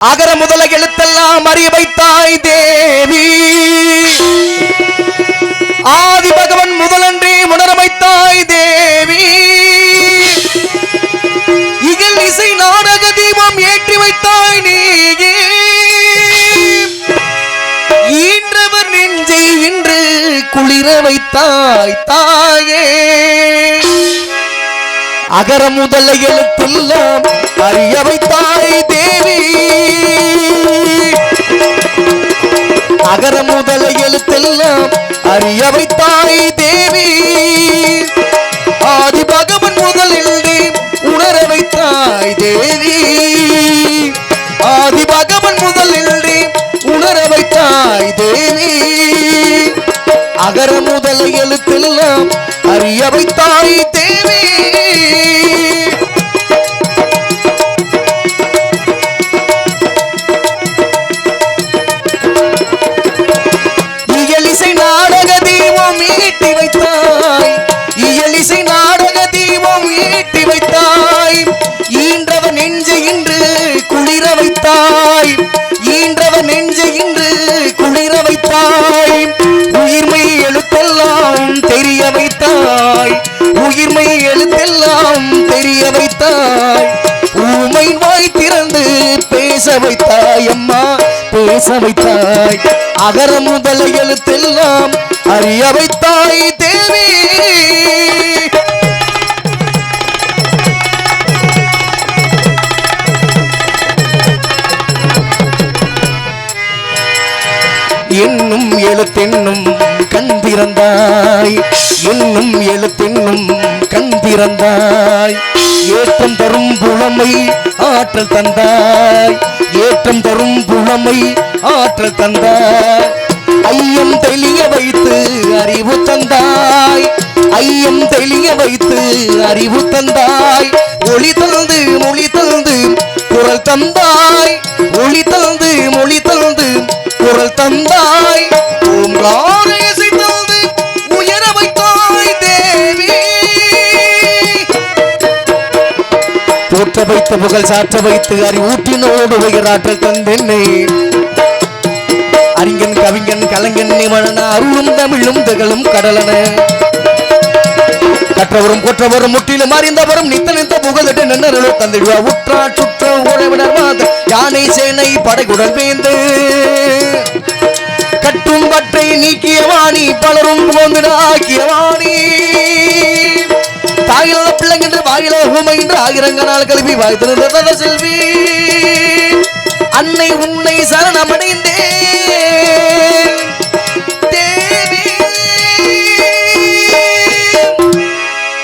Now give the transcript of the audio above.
அகர முதல எழுத்தெல்லாம் அறிய வைத்தாய் தேவி. ஆதி பகவன் முதலன்றி உணர வைத்தாய் தேவி. இகல் இசை நாடக தீபம் ஏற்றி வைத்தாய் நீ ஈன்றவர் நெஞ்சை இன்று குளிர வைத்தாய் தாயே. அகர முதல எழுத்தெல்லாம் அறிய வைத்தாய் தேவி. அகர முதல எழுத்தெல்லாம் அறிய வைத்தாய் தேவி. ஆதி பகவன் முதல் முதலில் உணர வைத்தாய் தேவி. ஆதி பகவன் முதல் முதலில் உணர வைத்தாய் தேவி. அகர முதல் எழுத்தெல்லாம் அறிய வைத்தாய் தேவி ஈட்டி வைத்தாய். இயலிசை நாடக தீபம் ஈட்டி வைத்தாய். ஈன்றவ நெஞ்சு இன்று குளிர வைத்தாய். ஈன்றவ நெஞ்சு இன்று குளிர வைத்தாய். உயிர்மை எழுத்தெல்லாம் தெரிய வைத்தாய். உயிர்மை எழுத்தெல்லாம் தெரிய வைத்தாய். ஊமை வாய் திறந்து பேச வைத்தாய் அம்மா பேச வைத்தாய். அகர முதல எழுத்தெல்லாம் அறிய வைத்தாய் தேவி. என்னும் எழுத்தென்னும் கண் திறந்தாய். என்னும் எழுத்தென்னும் கண் திறந்தாய். ஏற்றம் தரும் புலமை ஆற்றல் தந்தாய். ஏற்றம் தரும் புலமை ஆற்றல் தந்தாய். ஐயம் தெளிய வைத்து அறிவு தந்தாய். ஐயம் தெளிய வைத்து அறிவு தந்தாய். ஒளி தந்து மொழி தந்து குரல் தந்தாய். ஒளி தந்து மொழி தந்து குரல் தந்தாய். ஓங்கார தந்து உயர வைத்தாய் தேவி. போற்ற வைத்து புகழ் சாற்ற வைத்து அறிவூட்டினோடு உயராற்றல் தந்தென்னை. அறிஞன் கவிஞன் கலைஞன் நிமணன அருளும் தமிழும் திகழும் கடலன. கற்றவரும் குற்றவரும் முற்றிலும் அறிந்தவரும் நித்த நித்த புகழ்ட்டு நின்று தந்திடுவா உற்றா சுற்ற உறவினர் மாத யானை சேனை படைகுடன் வேந்து கட்டும் பற்றை நீக்கிய வாணி பலரும் புகழ்ந்து ஆக்கிய தாயில பிள்ளைங்கின்ற வாயில ஊமை என்று ஆயிரங்க நாள் கல்வி வாய்த்திருந்த செல்வி. அன்னை உன்னை சரணமடை